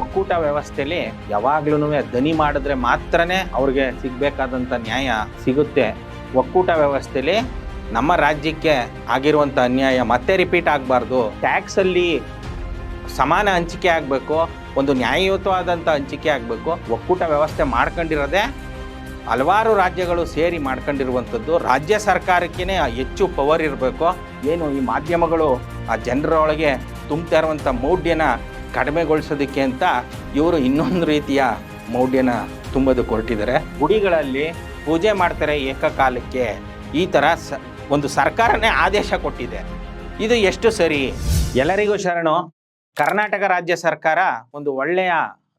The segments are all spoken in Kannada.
ಒಕ್ಕೂಟ ವ್ಯವಸ್ಥೆಯಲ್ಲಿ ಯಾವಾಗ್ಲೂ ದನಿ ಮಾಡಿದ್ರೆ ಮಾತ್ರನೇ ಅವ್ರಿಗೆ ಸಿಗಬೇಕಾದಂಥ ನ್ಯಾಯ ಸಿಗುತ್ತೆ. ಒಕ್ಕೂಟ ವ್ಯವಸ್ಥೆಯಲ್ಲಿ ನಮ್ಮ ರಾಜ್ಯಕ್ಕೆ ಆಗಿರುವಂಥ ಅನ್ಯಾಯ ಮತ್ತೆ ರಿಪೀಟ್ ಆಗಬಾರ್ದು. ಟ್ಯಾಕ್ಸಲ್ಲಿ ಸಮಾನ ಹಂಚಿಕೆ ಆಗಬೇಕು, ಒಂದು ನ್ಯಾಯಯುತವಾದಂಥ ಹಂಚಿಕೆ ಆಗಬೇಕು. ಒಕ್ಕೂಟ ವ್ಯವಸ್ಥೆ ಮಾಡ್ಕೊಂಡಿರೋದೇ ಹಲವಾರು ರಾಜ್ಯಗಳು ಸೇರಿ ಮಾಡ್ಕೊಂಡಿರುವಂಥದ್ದು. ರಾಜ್ಯ ಸರ್ಕಾರಕ್ಕೇ ಹೆಚ್ಚು ಪವರ್ ಇರಬೇಕು. ಏನು ಈ ಮಾಧ್ಯಮಗಳು ಆ ಜನರೊಳಗೆ ತುಂಬ್ತಾ ಇರುವಂಥ ಮೌಢ್ಯನ ಕಡಿಮೆಗೊಳಿಸೋದಕ್ಕೆ ಅಂತ ಇವರು ಇನ್ನೊಂದು ರೀತಿಯ ಮೌಢ್ಯನ ತುಂಬೋದಕ್ಕೆ ಹೊರಟಿದ್ದಾರೆ ಗುಡಿಗಳಲ್ಲಿ ಪೂಜೆ ಮಾಡ್ತಾರೆ ಏಕಕಾಲಕ್ಕೆ. ಈ ಥರ ಸ, ಒಂದು ಸರ್ಕಾರನೇ ಆದೇಶ ಕೊಟ್ಟಿದೆ. ಇದು ಎಷ್ಟು ಸರಿ? ಎಲ್ಲರಿಗೂ ಶರಣು, ಕರ್ನಾಟಕ ರಾಜ್ಯ ಸರ್ಕಾರ ಒಂದು ಒಳ್ಳೆಯ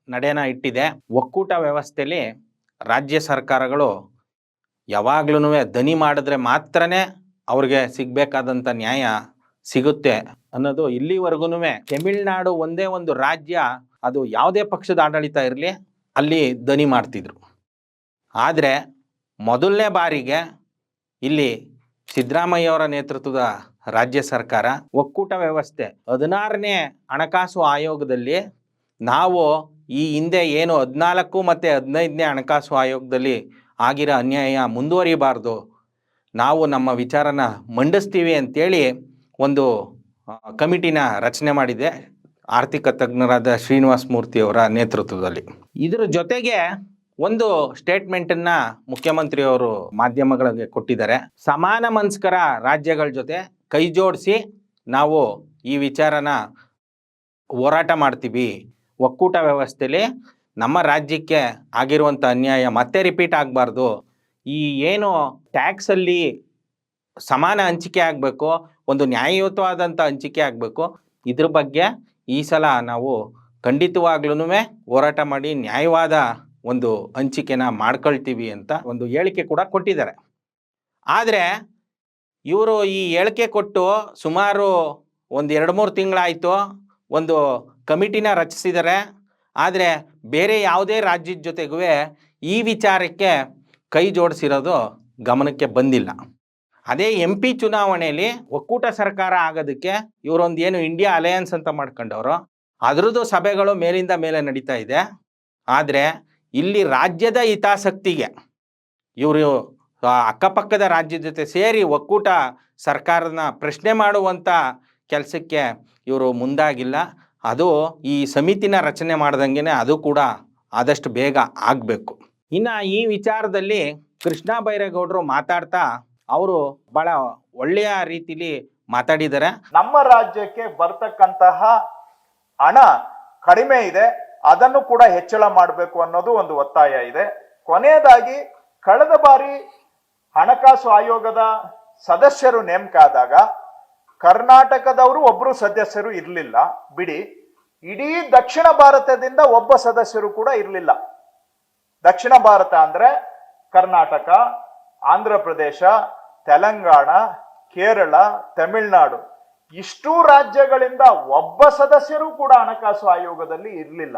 ನಡೆನ ಇಟ್ಟಿದೆ. ಒಕ್ಕೂಟ ವ್ಯವಸ್ಥೆಯಲ್ಲಿ ರಾಜ್ಯ ಸರ್ಕಾರಗಳು ಯಾವಾಗ್ಲೂ ದನಿ ಮಾಡಿದ್ರೆ ಮಾತ್ರನೇ ಅವ್ರಿಗೆ ಸಿಗಬೇಕಾದಂಥ ನ್ಯಾಯ ಸಿಗುತ್ತೆ. ಅನ್ನೋದು ಇಲ್ಲಿವರೆಗೂ ತಮಿಳ್ನಾಡು ಒಂದೇ ಒಂದು ರಾಜ್ಯ, ಅದು ಯಾವುದೇ ಪಕ್ಷದ ಆಡಳಿತ ಇರಲಿ, ಅಲ್ಲಿ ದನಿ ಮಾಡ್ತಿದ್ರು. ಆದರೆ ಮೊದಲನೇ ಬಾರಿಗೆ ಇಲ್ಲಿ ಸಿದ್ದರಾಮಯ್ಯವರ ನೇತೃತ್ವದ ರಾಜ್ಯ ಸರ್ಕಾರ, ಒಕ್ಕೂಟ ವ್ಯವಸ್ಥೆ ಹದಿನಾರನೇ ಹಣಕಾಸು ಆಯೋಗದಲ್ಲಿ ನಾವು ಈ ಹಿಂದೆ ಏನು ಹದಿನಾಲ್ಕು ಮತ್ತು ಹದಿನೈದನೇ ಹಣಕಾಸು ಆಯೋಗದಲ್ಲಿ ಆಗಿರೋ ಅನ್ಯಾಯ ಮುಂದುವರಿಬಾರ್ದು. ನಾವು ನಮ್ಮ ವಿಚಾರನ ಮಂಡಿಸ್ತೀವಿ ಅಂತೇಳಿ ಒಂದು ಕಮಿಟಿನ ರಚನೆ ಮಾಡಿದೆ ಆರ್ಥಿಕ ತಜ್ಞರಾದ ಶ್ರೀನಿವಾಸ ಮೂರ್ತಿಯವರ ನೇತೃತ್ವದಲ್ಲಿ. ಇದರ ಜೊತೆಗೆ ಒಂದು ಸ್ಟೇಟ್ಮೆಂಟನ್ನು ಮುಖ್ಯಮಂತ್ರಿಯವರು ಮಾಧ್ಯಮಗಳಿಗೆ ಕೊಟ್ಟಿದ್ದಾರೆ. ಸಮಾನ ಮನಸ್ಕರ ರಾಜ್ಯಗಳ ಜೊತೆ ಕೈ ಜೋಡಿಸಿ ನಾವು ಈ ವಿಚಾರನ ಹೋರಾಟ ಮಾಡ್ತೀವಿ. ಒಕ್ಕೂಟ ವ್ಯವಸ್ಥೆಯಲ್ಲಿ ನಮ್ಮ ರಾಜ್ಯಕ್ಕೆ ಆಗಿರುವಂಥ ಅನ್ಯಾಯ ಮತ್ತೆ ರಿಪೀಟ್ ಆಗಬಾರ್ದು. ಈ ಏನು ಟ್ಯಾಕ್ಸಲ್ಲಿ ಸಮಾನ ಹಂಚಿಕೆ ಆಗಬೇಕು, ಒಂದು ನ್ಯಾಯಯುತವಾದಂಥ ಹಂಚಿಕೆ ಆಗಬೇಕು. ಇದ್ರ ಬಗ್ಗೆ ಈ ಸಲ ನಾವು ಖಂಡಿತವಾಗ್ಲೂ ಹೋರಾಟ ಮಾಡಿ ನ್ಯಾಯವಾದ ಒಂದು ಹಂಚಿಕೆನ ಮಾಡ್ಕೊಳ್ತೀವಿ ಅಂತ ಒಂದು ಹೇಳಿಕೆ ಕೂಡ ಕೊಟ್ಟಿದ್ದಾರೆ. ಆದರೆ ಇವರು ಈ ಹೇಳಿಕೆ ಕೊಟ್ಟು ಸುಮಾರು ಒಂದು ಎರಡು ಮೂರು ತಿಂಗಳಾಯಿತು ಒಂದು ಕಮಿಟಿನ ರಚಿಸಿದ್ದಾರೆ. ಆದರೆ ಬೇರೆ ಯಾವುದೇ ರಾಜ್ಯದ ಜೊತೆಗೂ ಈ ವಿಚಾರಕ್ಕೆ ಕೈ ಜೋಡಿಸಿರೋದು ಗಮನಕ್ಕೆ ಬಂದಿಲ್ಲ. ಅದೇ ಎಂ ಪಿ ಚುನಾವಣೆಯಲ್ಲಿ ಒಕ್ಕೂಟ ಸರ್ಕಾರ ಆಗೋದಕ್ಕೆ ಇವರೊಂದು ಏನು ಇಂಡಿಯಾ ಅಲಯನ್ಸ್ ಅಂತ ಮಾಡ್ಕೊಂಡವರು, ಅದರದ್ದು ಸಭೆಗಳು ಮೇಲಿಂದ ಮೇಲೆ ನಡೀತಾ ಇದೆ. ಆದರೆ ಇಲ್ಲಿ ರಾಜ್ಯದ ಹಿತಾಸಕ್ತಿಗೆ ಇವರು ಅಕ್ಕಪಕ್ಕದ ರಾಜ್ಯದ ಜೊತೆ ಸೇರಿ ಒಕ್ಕೂಟ ಸರ್ಕಾರನ ಪ್ರಶ್ನೆ ಮಾಡುವಂಥ ಕೆಲಸಕ್ಕೆ ಇವರು ಮುಂದಾಗಿಲ್ಲ. ಅದು ಈ ಸಮಿತಿನ ರಚನೆ ಮಾಡ್ದಂಗೆ ಅದು ಕೂಡ ಆದಷ್ಟು ಬೇಗ ಆಗಬೇಕು. ಇನ್ನು ಈ ವಿಚಾರದಲ್ಲಿ ಕೃಷ್ಣ ಬೈರೇಗೌಡರು ಮಾತಾಡ್ತಾ ಅವರು ಬಹಳ ಒಳ್ಳೆಯ ರೀತಿಲಿ ಮಾತಾಡಿದ್ದಾರೆ. ನಮ್ಮ ರಾಜ್ಯಕ್ಕೆ ಬರ್ತಕ್ಕಂತಹ ಹಣ ಕಡಿಮೆ ಇದೆ, ಅದನ್ನು ಕೂಡ ಹೆಚ್ಚಳ ಮಾಡಬೇಕು ಅನ್ನೋದು ಒಂದು ಒತ್ತಾಯ ಇದೆ. ಕೊನೆಯದಾಗಿ, ಕಳೆದ ಬಾರಿ ಹಣಕಾಸು ಆಯೋಗದ ಸದಸ್ಯರು ನೇಮಕ ಆದಾಗ ಕರ್ನಾಟಕದವರು ಒಬ್ಬರು ಸದಸ್ಯರು ಇರಲಿಲ್ಲ. ಬಿಡಿ, ಇಡೀ ದಕ್ಷಿಣ ಭಾರತದಿಂದ ಒಬ್ಬ ಸದಸ್ಯರು ಕೂಡ ಇರಲಿಲ್ಲ. ದಕ್ಷಿಣ ಭಾರತ ಅಂದ್ರೆ ಕರ್ನಾಟಕ, ಆಂಧ್ರ ಪ್ರದೇಶ ತೆಲಂಗಾಣ, ಕೇರಳ, ತಮಿಳುನಾಡು. ಇಷ್ಟೂ ರಾಜ್ಯಗಳಿಂದ ಒಬ್ಬ ಸದಸ್ಯರು ಕೂಡ ಹಣಕಾಸು ಆಯೋಗದಲ್ಲಿ ಇರಲಿಲ್ಲ.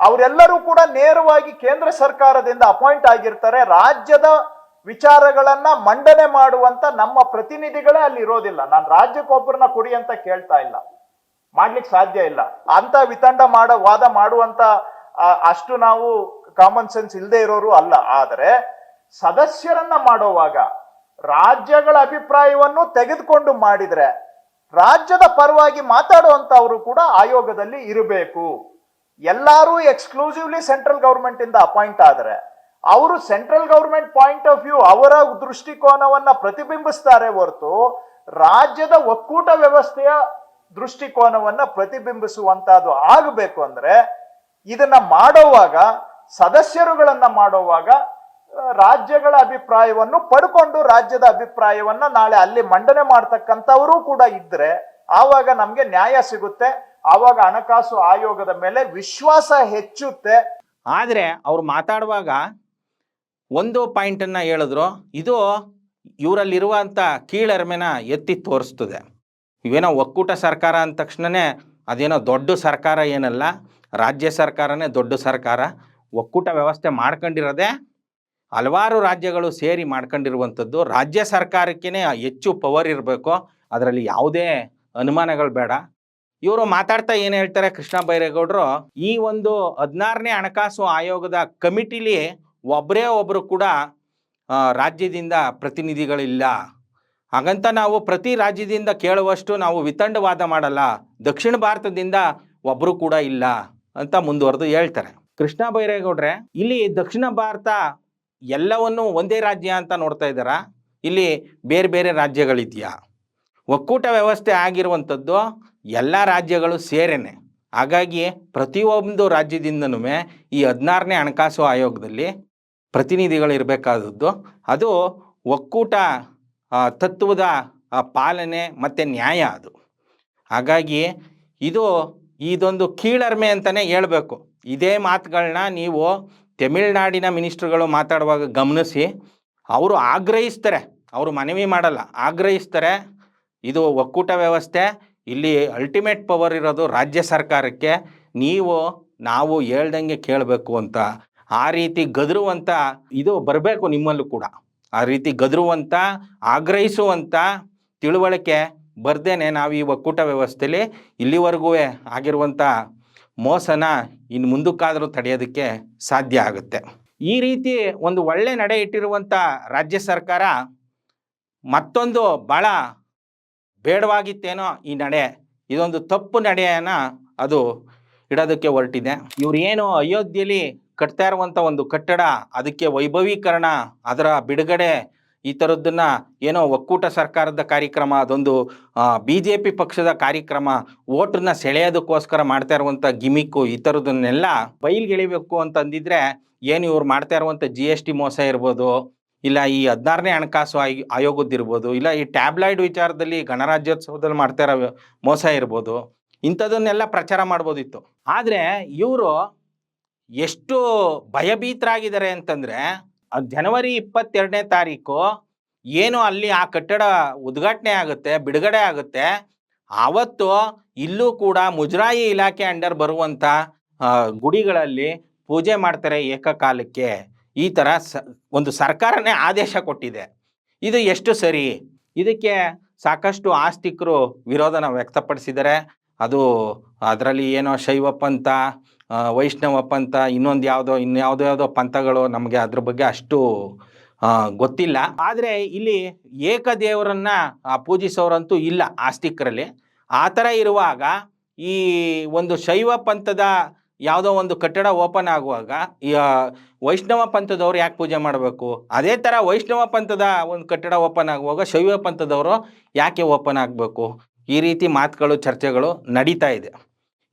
ಅವರೆಲ್ಲರೂ ಕೂಡ ನೇರವಾಗಿ ಕೇಂದ್ರ ಸರ್ಕಾರದಿಂದ ಅಪಾಯಿಂಟ್ ಆಗಿರ್ತಾರೆ. ರಾಜ್ಯದ ವಿಚಾರಗಳನ್ನ ಮಂಡನೆ ಮಾಡುವಂತ ನಮ್ಮ ಪ್ರತಿನಿಧಿಗಳೇ ಅಲ್ಲಿ ಇರೋದಿಲ್ಲ. ನಾನು ರಾಜ್ಯಕ್ಕೊಬ್ಬರನ್ನ ಕೊಡಿ ಅಂತ ಕೇಳ್ತಾ ಇಲ್ಲ. ಮಾಡ್ಲಿಕ್ಕೆ ಸಾಧ್ಯ ಇಲ್ಲ. ಅಂತ ವಿತಂಡ ಮಾಡ, ವಾದ ಮಾಡುವಂತ ಅಷ್ಟು ನಾವು ಕಾಮನ್ ಸೆನ್ಸ್ ಇಲ್ಲದೆ ಇರೋರು ಅಲ್ಲ. ಆದರೆ ಸದಸ್ಯರನ್ನ ಮಾಡೋವಾಗ ರಾಜ್ಯಗಳ ಅಭಿಪ್ರಾಯವನ್ನು ತೆಗೆದುಕೊಂಡು ಮಾಡಿದರೆ ರಾಜ್ಯದ ಪರವಾಗಿ ಮಾತಾಡುವಂಥವರು ಕೂಡ ಆಯೋಗದಲ್ಲಿ ಇರಬೇಕು. ಎಲ್ಲರೂ ಎಕ್ಸ್ಕ್ಲೂಸಿವ್ಲಿ ಸೆಂಟ್ರಲ್ ಗೌರ್ಮೆಂಟ್ ಇಂದ ಅಪಾಯಿಂಟ್ ಆದರೆ ಅವರು central government point of view ಅವರ ದೃಷ್ಟಿಕೋನವನ್ನ ಪ್ರತಿಬಿಂಬಿಸ್ತಾರೆ ಹೊರತು ರಾಜ್ಯದ ಒಕ್ಕೂಟ ವ್ಯವಸ್ಥೆಯ ದೃಷ್ಟಿಕೋನವನ್ನ ಪ್ರತಿಬಿಂಬಿಸುವಂತಹದ್ದು ಆಗಬೇಕು ಅಂದ್ರೆ ಇದನ್ನ ಮಾಡೋವಾಗ, ಸದಸ್ಯರುಗಳನ್ನ ಮಾಡೋವಾಗ ರಾಜ್ಯಗಳ ಅಭಿಪ್ರಾಯವನ್ನು ಪಡ್ಕೊಂಡು ರಾಜ್ಯದ ಅಭಿಪ್ರಾಯವನ್ನ ನಾಳೆ ಅಲ್ಲಿ ಮಂಡನೆ ಮಾಡ್ತಕ್ಕಂಥವರು ಕೂಡ ಇದ್ರೆ ಆವಾಗ ನಮ್ಗೆ ನ್ಯಾಯ ಸಿಗುತ್ತೆ. ಆವಾಗ ಹಣಕಾಸು ಆಯೋಗದ ಮೇಲೆ ವಿಶ್ವಾಸ ಹೆಚ್ಚುತ್ತೆ. ಆದರೆ ಅವ್ರು ಮಾತಾಡುವಾಗ ಒಂದು ಪಾಯಿಂಟನ್ನು ಹೇಳಿದ್ರು, ಇದು ಇವರಲ್ಲಿರುವಂಥ ಕೀಳರಿಮೆನ ಎತ್ತಿ ತೋರಿಸ್ತದೆ. ಇವೇನೋ ಒಕ್ಕೂಟ ಸರ್ಕಾರ ಅಂದ ತಕ್ಷಣವೇ ಅದೇನೋ ದೊಡ್ಡ ಸರ್ಕಾರ ಏನಲ್ಲ, ರಾಜ್ಯ ಸರ್ಕಾರನೇ ದೊಡ್ಡ ಸರ್ಕಾರ, ಒಕ್ಕೂಟ ವ್ಯವಸ್ಥೆ ಮಾಡ್ಕೊಂಡಿರೋದೇ ಹಲವಾರು ರಾಜ್ಯಗಳು ಸೇರಿ ಮಾಡ್ಕೊಂಡಿರುವಂಥದ್ದು ರಾಜ್ಯ ಸರ್ಕಾರಕ್ಕೇ ಹೆಚ್ಚು ಪವರ್ ಇರಬೇಕು. ಅದರಲ್ಲಿ ಯಾವುದೇ ಅನುಮಾನಗಳು ಬೇಡ. ಇವರು ಮಾತಾಡ್ತಾ ಏನು ಹೇಳ್ತಾರೆ ಕೃಷ್ಣ ಬೈರೇಗೌಡರು? ಈ ಒಂದು ಹದಿನಾರನೇ ಹಣಕಾಸು ಆಯೋಗದ ಕಮಿಟಿಲಿ ಒಬ್ಬರೇ ಒಬ್ಬರು ಕೂಡ ರಾಜ್ಯದಿಂದ ಪ್ರತಿನಿಧಿಗಳಿಲ್ಲ. ಹಾಗಂತ ನಾವು ಪ್ರತಿ ರಾಜ್ಯದಿಂದ ಕೇಳುವಷ್ಟು ನಾವು ವಿತಂಡವಾದ ಮಾಡಲ್ಲ. ದಕ್ಷಿಣ ಭಾರತದಿಂದ ಒಬ್ಬರು ಕೂಡ ಇಲ್ಲ ಅಂತ ಮುಂದುವರೆದು ಹೇಳ್ತಾರೆ. ಕೃಷ್ಣ ಬೈರೇಗೌಡ್ರೆ, ಇಲ್ಲಿ ದಕ್ಷಿಣ ಭಾರತ ಎಲ್ಲವನ್ನು ಒಂದೇ ರಾಜ್ಯ ಅಂತ ನೋಡ್ತಾ ಇದ್ದಾರಾ? ಇಲ್ಲಿ ಬೇರೆ ಬೇರೆ ರಾಜ್ಯಗಳಿದೆಯಾ? ಒಕ್ಕೂಟ ವ್ಯವಸ್ಥೆ ಆಗಿರುವಂಥದ್ದು ಎಲ್ಲ ರಾಜ್ಯಗಳು ಸೇರೇನೆ. ಹಾಗಾಗಿ ಪ್ರತಿಯೊಂದು ರಾಜ್ಯದಿಂದನು ಈ ಹದಿನಾರನೇ ಹಣಕಾಸು ಆಯೋಗದಲ್ಲಿ ಪ್ರತಿನಿಧಿಗಳು ಇರಬೇಕಾದದ್ದು. ಅದು ಒಕ್ಕೂಟ ತತ್ವದ ಪಾಲನೆ ಮತ್ತು ನ್ಯಾಯ ಅದು. ಹಾಗಾಗಿ ಇದು ಇದೊಂದು ಕೀಳರ್ಮೆ ಅಂತಲೇ ಹೇಳಬೇಕು. ಇದೇ ಮಾತುಗಳನ್ನ ನೀವು ತಮಿಳ್ನಾಡಿನ ಮಿನಿಸ್ಟ್ರುಗಳು ಮಾತಾಡುವಾಗ ಗಮನಿಸಿ, ಅವರು ಆಗ್ರಹಿಸ್ತಾರೆ, ಅವರು ಮನವಿ ಮಾಡಲ್ಲ, ಆಗ್ರಹಿಸ್ತಾರೆ, ಇದು ಒಕ್ಕೂಟ ವ್ಯವಸ್ಥೆ, ಇಲ್ಲಿ ಅಲ್ಟಿಮೇಟ್ ಪವರ್ ಇರೋದು ರಾಜ್ಯ ಸರ್ಕಾರಕ್ಕೆ, ನೀವು, ನಾವು ಹೇಳ್ದಂಗೆ ಕೇಳಬೇಕು ಅಂತ. ಆ ರೀತಿ ಗದರುವಂಥ ಇದು ಬರಬೇಕು ನಿಮ್ಮಲ್ಲೂ ಕೂಡ. ಆ ರೀತಿ ಗದರುವಂಥ ಆಗ್ರಹಿಸುವಂಥ ತಿಳುವಳಿಕೆ ಬರ್ದೇನೆ ನಾವು ಈ ಒಕ್ಕೂಟ ವ್ಯವಸ್ಥೆಯಲ್ಲಿ ಇಲ್ಲಿವರೆಗೂ ಆಗಿರುವಂಥ ಮೋಸನ ಇನ್ನು ಮುಂದಕ್ಕಾದರೂ ತಡೆಯೋದಕ್ಕೆ ಸಾಧ್ಯ ಆಗುತ್ತೆ. ಈ ರೀತಿ ಒಂದು ಒಳ್ಳೆ ನಡೆ ಇಟ್ಟಿರುವಂಥ ರಾಜ್ಯ ಸರ್ಕಾರ ಮತ್ತೊಂದು ಭಾಳ ಬೇಡವಾಗಿತ್ತೇನೋ ಈ ನಡೆ, ಇದೊಂದು ತಪ್ಪು ನಡೆಯನ್ನು ಅದು ಇಡೋದಕ್ಕೆ ಹೊರಟಿದೆ. ಇವರೇನು ಅಯೋಧ್ಯೆಯಲ್ಲಿ ಕಟ್ತಾ ಇರುವಂಥ ಒಂದು ಕಟ್ಟಡ, ಅದಕ್ಕೆ ವೈಭವೀಕರಣ, ಅದರ ಬಿಡುಗಡೆ ಈ ಥರದ್ದನ್ನ ಏನೋ ಒಕ್ಕೂಟ ಸರ್ಕಾರದ ಕಾರ್ಯಕ್ರಮ, ಅದೊಂದು ಬಿ ಜೆ ಪಿ ಪಕ್ಷದ ಕಾರ್ಯಕ್ರಮ ಓಟನ್ನ ಸೆಳೆಯೋದಕ್ಕೋಸ್ಕರ ಮಾಡ್ತಾ ಇರುವಂಥ ಗಿಮಿಕ್ಕು ಈ ಥರದನ್ನೆಲ್ಲ ಬಯಲ್ಗೆಳಿಬೇಕು ಅಂತಂದಿದ್ರೆ ಏನು ಇವ್ರು ಮಾಡ್ತಾ ಇರುವಂಥ ಜಿ ಎಸ್ ಟಿ ಮೋಸ ಇರ್ಬೋದು, ಇಲ್ಲ ಈ ಹದಿನಾರನೇ ಹಣಕಾಸು ಆಯ್, ಆಯೋಗದ್ದಿರ್ಬೋದು, ಇಲ್ಲ ಈ ಟ್ಯಾಬ್ಲಾಯ್ಡ್ ವಿಚಾರದಲ್ಲಿ ಗಣರಾಜ್ಯೋತ್ಸವದಲ್ಲಿ ಮಾಡ್ತಾ ಇರೋ ಮೋಸ ಇರ್ಬೋದು, ಇಂಥದನ್ನೆಲ್ಲ ಪ್ರಚಾರ ಮಾಡ್ಬೋದಿತ್ತು. ಆದರೆ ಇವರು ಎಷ್ಟು ಭಯಭೀತರಾಗಿದ್ದಾರೆ ಅಂತಂದರೆ ಜನವರಿ ಇಪ್ಪತ್ತೆರಡನೇ ತಾರೀಕು ಏನು ಅಲ್ಲಿ ಆ ಕಟ್ಟಡ ಉದ್ಘಾಟನೆ ಆಗುತ್ತೆ ಬಿಡುಗಡೆ ಆಗುತ್ತೆ ಆವತ್ತು ಇಲ್ಲೂ ಕೂಡ ಮುಜರಾಯಿ ಇಲಾಖೆ ಅಂಡರ್ ಬರುವಂಥ ಗುಡಿಗಳಲ್ಲಿ ಪೂಜೆ ಮಾಡ್ತಾರೆ ಏಕಕಾಲಕ್ಕೆ. ಈ ಥರ ಒಂದು ಸರ್ಕಾರನೇ ಆದೇಶ ಕೊಟ್ಟಿದೆ. ಇದು ಎಷ್ಟು ಸರಿ? ಇದಕ್ಕೆ ಸಾಕಷ್ಟು ಆಸ್ತಿಕರು ವಿರೋಧನ ವ್ಯಕ್ತಪಡಿಸಿದ್ದಾರೆ. ಅದು ಅದರಲ್ಲಿ ಏನೋ ಶೈವ ಪಂಥ ಆ, ವೈಷ್ಣವ ಪಂಥ, ಇನ್ನೊಂದು ಯಾವುದೋ ಇನ್ಯಾವುದೋ ಯಾವುದೋ ಪಂಥಗಳು ನಮಗೆ ಅದ್ರ ಬಗ್ಗೆ ಅಷ್ಟು ಗೊತ್ತಿಲ್ಲ. ಆದರೆ ಇಲ್ಲಿ ಏಕದೇವರನ್ನ ಪೂಜಿಸೋರಂತೂ ಇಲ್ಲ ಆಸ್ತಿಕರಲ್ಲಿ. ಆ ಥರ ಇರುವಾಗ ಈ ಒಂದು ಶೈವ ಪಂಥದ ಯಾವುದೋ ಒಂದು ಕಟ್ಟಡ ಓಪನ್ ಆಗುವಾಗ, ಈ ವೈಷ್ಣವ ಪಂಥದವ್ರು ಯಾಕೆ ಪೂಜೆ ಮಾಡಬೇಕು? ಅದೇ ಥರ ವೈಷ್ಣವ ಪಂಥದ ಒಂದು ಕಟ್ಟಡ ಓಪನ್ ಆಗುವಾಗ ಶೈವ ಪಂಥದವರು ಯಾಕೆ ಓಪನ್ ಆಗಬೇಕು? ಈ ರೀತಿ ಮಾತುಗಳು, ಚರ್ಚೆಗಳು ನಡೀತಾ ಇದೆ.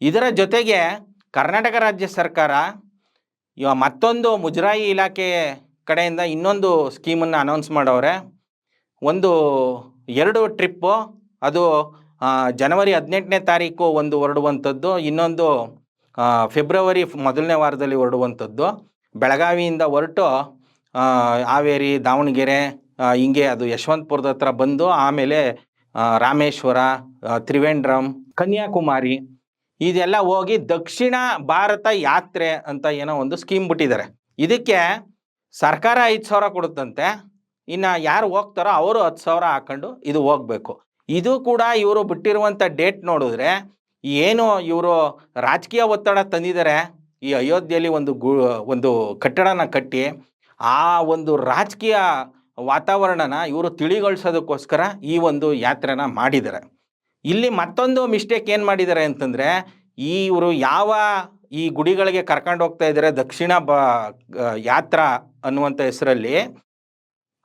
ಇದರ ಜೊತೆಗೆ ಕರ್ನಾಟಕ ರಾಜ್ಯ ಸರ್ಕಾರ ಇವ ಮತ್ತೊಂದು ಮುಜರಾಯಿ ಇಲಾಖೆ ಕಡೆಯಿಂದ ಇನ್ನೊಂದು ಸ್ಕೀಮನ್ನು ಅನೌನ್ಸ್ ಮಾಡವ್ರೆ ಒಂದು ಎರಡು ಟ್ರಿಪ್ಪು, ಅದು ಜನವರಿ ಹದಿನೆಂಟನೇ ತಾರೀಕು ಒಂದು ಹೊರಡುವಂಥದ್ದು, ಇನ್ನೊಂದು ಫೆಬ್ರವರಿ ಮೊದಲನೇ ವಾರದಲ್ಲಿ ಹೊರಡುವಂಥದ್ದು. ಬೆಳಗಾವಿಯಿಂದ ಹೊರಟು ಹಾವೇರಿ, ದಾವಣಗೆರೆ ಹಿಂಗೆ ಅದು ಯಶವಂತಪುರದ ಹತ್ರ ಬಂದು, ಆಮೇಲೆ ರಾಮೇಶ್ವರ ತ್ರಿವೇಂದ್ರಂ, ಕನ್ಯಾಕುಮಾರಿ ಇದೆಲ್ಲ ಹೋಗಿ ದಕ್ಷಿಣ ಭಾರತ ಯಾತ್ರೆ ಅಂತ ಏನೋ ಒಂದು ಸ್ಕೀಮ್ ಬಿಟ್ಟಿದ್ದಾರೆ. ಇದಕ್ಕೆ ಸರ್ಕಾರ ಐದು ಸಾವಿರ ಕೊಡುತ್ತಂತೆ. ಇನ್ನು ಯಾರು ಹೋಗ್ತಾರೋ ಅವರು ಹತ್ತು ಸಾವಿರ ಹಾಕೊಂಡು ಇದು ಹೋಗಬೇಕು. ಇದು ಕೂಡ ಇವರು ಬಿಟ್ಟಿರುವಂಥ ಡೇಟ್ ನೋಡಿದ್ರೆ ಏನು ಇವರು ರಾಜಕೀಯ ಒತ್ತಡ ತಂದಿದ್ದಾರೆ. ಈ ಅಯೋಧ್ಯೆಯಲ್ಲಿ ಒಂದು ಗು, ಒಂದು ಕಟ್ಟಡನ ಕಟ್ಟಿ ಆ ಒಂದು ರಾಜಕೀಯ ವಾತಾವರಣನ ಇವರು ತಿಳಿಗೊಳಿಸೋದಕ್ಕೋಸ್ಕರ ಈ ಒಂದು ಯಾತ್ರೆನ ಮಾಡಿದ್ದಾರೆ. ಇಲ್ಲಿ ಮತ್ತೊಂದು ಮಿಸ್ಟೇಕ್ ಏನು ಮಾಡಿದ್ದಾರೆ ಅಂತಂದರೆ, ಇವರು ಯಾವ ಈ ಗುಡಿಗಳಿಗೆ ಕರ್ಕೊಂಡು ಹೋಗ್ತಾ ಇದ್ದಾರೆ, ದಕ್ಷಿಣ ಬ ಯಾತ್ರಾ ಅನ್ನುವಂಥ ಹೆಸರಲ್ಲಿ,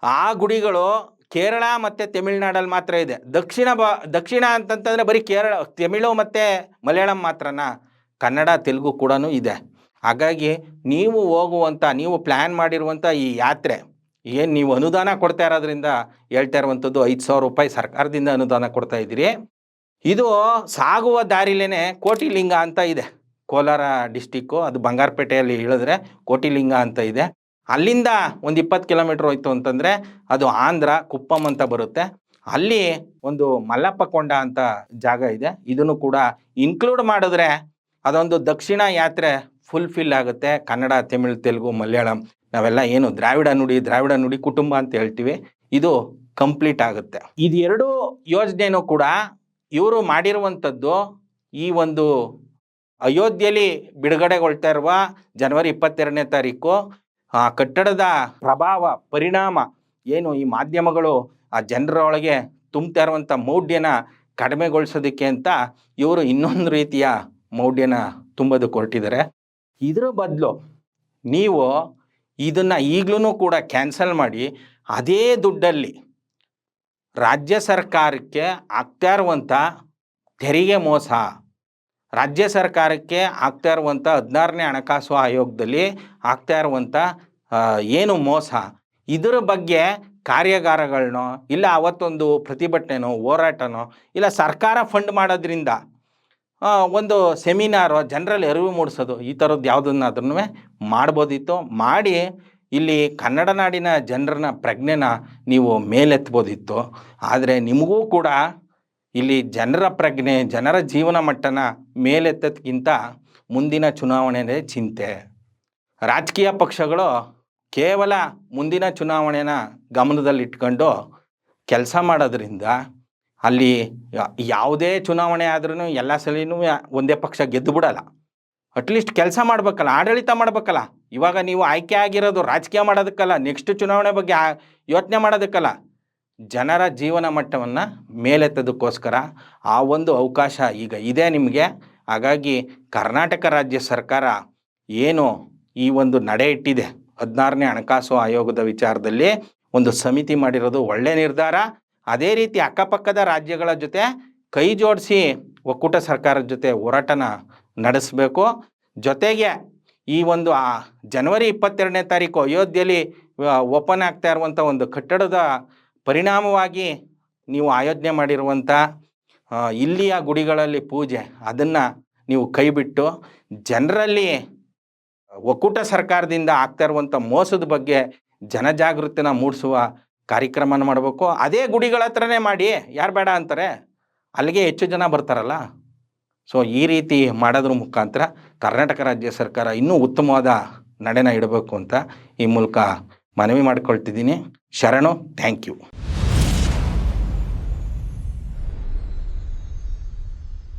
ಆ ಗುಡಿಗಳು ಕೇರಳ ಮತ್ತು ತಮಿಳ್ನಾಡಲ್ಲಿ ಮಾತ್ರ ಇದೆ. ದಕ್ಷಿಣ ಬ, ದಕ್ಷಿಣ ಅಂತಂತಂದರೆ ಬರೀ ಕೇರಳ, ತಮಿಳು ಮತ್ತು ಮಲಯಾಳಂ ಮಾತ್ರನಾ? ಕನ್ನಡ, ತೆಲುಗು ಕೂಡ ಇದೆ. ಹಾಗಾಗಿ ನೀವು ಹೋಗುವಂಥ ನೀವು ಪ್ಲ್ಯಾನ್ ಮಾಡಿರುವಂಥ ಈ ಯಾತ್ರೆ, ಏನು ನೀವು ಅನುದಾನ ಕೊಡ್ತಾ ಇರೋದ್ರಿಂದ ಹೇಳ್ತಾ ಇರುವಂಥದ್ದು ಐದು ಸಾವಿರ ರೂಪಾಯಿ ಸರ್ಕಾರದಿಂದ ಅನುದಾನ ಕೊಡ್ತಾ ಇದ್ದೀರಿ. ಇದು ಸಾಗುವ ದಾರಿಲೇನೆ ಕೋಟಿಲಿಂಗ ಅಂತ ಇದೆ. ಕೋಲಾರ ಡಿಸ್ಟಿಕ್ಕು ಅದು ಬಂಗಾರಪೇಟೆಯಲ್ಲಿ ಇಳಿದ್ರೆ ಕೋಟಿಲಿಂಗ ಅಂತ ಇದೆ. ಅಲ್ಲಿಂದ ಒಂದು ಇಪ್ಪತ್ತು ಕಿಲೋಮೀಟ್ರ್ ಹೋಯ್ತು ಅಂತಂದರೆ ಅದು ಆಂಧ್ರ, ಕುಪ್ಪಂ ಅಂತ ಬರುತ್ತೆ. ಅಲ್ಲಿ ಒಂದು ಮಲ್ಲಪ್ಪಕೊಂಡ ಅಂತ ಜಾಗ ಇದೆ. ಇದನ್ನು ಕೂಡ ಇನ್ಕ್ಲೂಡ್ ಮಾಡಿದ್ರೆ ಅದೊಂದು ದಕ್ಷಿಣ ಯಾತ್ರೆ ಫುಲ್ಫಿಲ್ ಆಗುತ್ತೆ. ಕನ್ನಡ, ತಮಿಳು, ತೆಲುಗು, ಮಲಯಾಳಂ ನಾವೆಲ್ಲ ಏನು ದ್ರಾವಿಡ ನುಡಿ ದ್ರಾವಿಡ ನುಡಿ ಕುಟುಂಬ ಅಂತ ಹೇಳ್ತೀವಿ. ಇದು ಕಂಪ್ಲೀಟ್ ಆಗುತ್ತೆ. ಇದೆರಡು ಯೋಜನೆನೂ ಕೂಡ ಇವರು ಮಾಡಿರುವಂಥದ್ದು ಈ ಒಂದು ಅಯೋಧ್ಯೆಯಲ್ಲಿ ಬಿಡುಗಡೆಗೊಳ್ತಾ ಇರುವ ಜನವರಿ ಇಪ್ಪತ್ತೆರಡನೇ ತಾರೀಕು, ಆ ಕಟ್ಟಡದ ಪ್ರಭಾವ, ಪರಿಣಾಮ ಏನು ಈ ಮಾಧ್ಯಮಗಳು ಆ ಜನರೊಳಗೆ ತುಂಬ್ತಾ ಇರುವಂಥ ಮೌಢ್ಯನ ಕಡಿಮೆಗೊಳಿಸೋದಕ್ಕೆ ಅಂತ ಇವರು ಇನ್ನೊಂದು ರೀತಿಯ ಮೌಢ್ಯನ ತುಂಬೋದಕ್ಕೆ ಹೊರಟಿದ್ದಾರೆ ಇದರ ಬದಲು ನೀವು ಇದನ್ನು ಈಗಲೂ ಕೂಡ ಕ್ಯಾನ್ಸಲ್ ಮಾಡಿ, ಅದೇ ದುಡ್ಡಲ್ಲಿ ರಾಜ್ಯ ಸರ್ಕಾರಕ್ಕೆ ಆಗ್ತಾ ಇರುವಂಥ ತೆರಿಗೆ ಮೋಸ, ರಾಜ್ಯ ಸರ್ಕಾರಕ್ಕೆ ಆಗ್ತಾ ಇರುವಂಥ ಹದಿನಾರನೇ ಹಣಕಾಸು ಆಯೋಗದಲ್ಲಿ ಆಗ್ತಾ ಇರುವಂಥ ಏನು ಮೋಸ, ಇದರ ಬಗ್ಗೆ ಕಾರ್ಯಾಗಾರಗಳನ್ನೋ, ಇಲ್ಲ ಅವತ್ತೊಂದು ಪ್ರತಿಭಟನೆನೋ, ಹೋರಾಟನೋ, ಇಲ್ಲ ಸರ್ಕಾರ ಫಂಡ್ ಮಾಡೋದ್ರಿಂದ ಒಂದು ಸೆಮಿನಾರೋ, ಜನರಲ್ಲಿ ಅರಿವು ಮೂಡಿಸೋದು, ಈ ಥರದ್ದು ಯಾವುದನ್ನಾದ್ರೂ ಮಾಡ್ಬೋದಿತ್ತು, ಮಾಡಿ ಇಲ್ಲಿ ಕನ್ನಡ ನಾಡಿನ ಜನರನ್ನ ಪ್ರಜ್ಞೆನ ನೀವು ಮೇಲೆತ್ಬೋದಿತ್ತು. ಆದರೆ ನಿಮಗೂ ಕೂಡ ಇಲ್ಲಿ ಜನರ ಪ್ರಜ್ಞೆ, ಜನರ ಜೀವನ ಮಟ್ಟನ ಮೇಲೆತ್ತದಕ್ಕಿಂತ ಮುಂದಿನ ಚುನಾವಣೆಯೇ ಚಿಂತೆ. ರಾಜಕೀಯ ಪಕ್ಷಗಳು ಕೇವಲ ಮುಂದಿನ ಚುನಾವಣೆನ ಗಮನದಲ್ಲಿಟ್ಕೊಂಡು ಕೆಲಸ ಮಾಡೋದ್ರಿಂದ ಅಲ್ಲಿ ಯಾವುದೇ ಚುನಾವಣೆ ಆದ್ರೂ ಎಲ್ಲ ಸಲಿನೂ ಒಂದೇ ಪಕ್ಷ ಗೆದ್ದು ಬಿಡಲ್ಲ. ಅಟ್ಲೀಸ್ಟ್ ಕೆಲಸ ಮಾಡ್ಬೇಕಲ್ಲ, ಆಡಳಿತ ಮಾಡ್ಬೇಕಲ್ಲ. ಇವಾಗ ನೀವು ಆಯ್ಕೆ ಆಗಿರೋದು ರಾಜಕೀಯ ಮಾಡೋದಕ್ಕಲ್ಲ ನೆಕ್ಸ್ಟ್ ಚುನಾವಣೆ ಬಗ್ಗೆ ಯೋಚನೆ ಮಾಡೋದಕ್ಕಲ್ಲ. ಜನರ ಜೀವನ ಮಟ್ಟವನ್ನು ಮೇಲೆತ್ತದಕ್ಕೋಸ್ಕರ ಆ ಒಂದು ಅವಕಾಶ ಈಗ ಇದೆ ನಿಮಗೆ. ಹಾಗಾಗಿ ಕರ್ನಾಟಕ ರಾಜ್ಯ ಸರ್ಕಾರ ಏನು ಈ ಒಂದು ನಡೆ ಇಟ್ಟಿದೆ, ಹದಿನಾರನೇ ಹಣಕಾಸು ಆಯೋಗದ ವಿಚಾರದಲ್ಲಿ ಒಂದು ಸಮಿತಿ ಮಾಡಿರೋದು ಒಳ್ಳೆ ನಿರ್ಧಾರ. ಅದೇ ರೀತಿ ಅಕ್ಕಪಕ್ಕದ ರಾಜ್ಯಗಳ ಜೊತೆ ಕೈ ಜೋಡಿಸಿ ಒಕ್ಕೂಟ ಸರ್ಕಾರದ ಜೊತೆ ಹೋರಾಟನ ನಡೆಸಬೇಕು. ಜೊತೆಗೆ ಈ ಒಂದು, ಆ, ಜನವರಿ ಇಪ್ಪತ್ತೆರಡನೇ ತಾರೀಕು ಅಯೋಧ್ಯೆಯಲ್ಲಿ ಓಪನ್ ಆಗ್ತಾ ಇರುವಂಥ ಒಂದು ಕಟ್ಟಡದ ಪರಿಣಾಮವಾಗಿ ನೀವು ಆಯೋಜನೆ ಮಾಡಿರುವಂಥ ಇಲ್ಲಿಯ ಗುಡಿಗಳಲ್ಲಿ ಪೂಜೆ, ಅದನ್ನು ನೀವು ಕೈಬಿಟ್ಟು ಜನರಲ್ಲಿ ಒಕ್ಕೂಟ ಸರ್ಕಾರದಿಂದ ಆಗ್ತಾ ಇರುವಂಥ ಮೋಸದ ಬಗ್ಗೆ ಜನಜಾಗೃತಿನ ಮೂಡಿಸುವ ಕಾರ್ಯಕ್ರಮನ ಮಾಡಬೇಕು. ಅದೇ ಗುಡಿಗಳ ಹತ್ರನೇ ಮಾಡಿ, ಯಾರು ಬೇಡ ಅಂತಾರೆ, ಅಲ್ಲಿಗೆ ಹೆಚ್ಚು ಜನ ಬರ್ತಾರಲ್ಲ. ಸೊ ಈ ರೀತಿ ಮಾಡೋದ್ರ ಮುಖಾಂತರ ಕರ್ನಾಟಕ ರಾಜ್ಯ ಸರ್ಕಾರ ಇನ್ನೂ ಉತ್ತಮವಾದ ನಡೆನ ಇಡಬೇಕು ಅಂತ ಈ ಮೂಲಕ ಮನವಿ ಮಾಡಿಕೊಳ್ತಿದ್ದೀನಿ. ಶರಣು ಥ್ಯಾಂಕ್ ಯು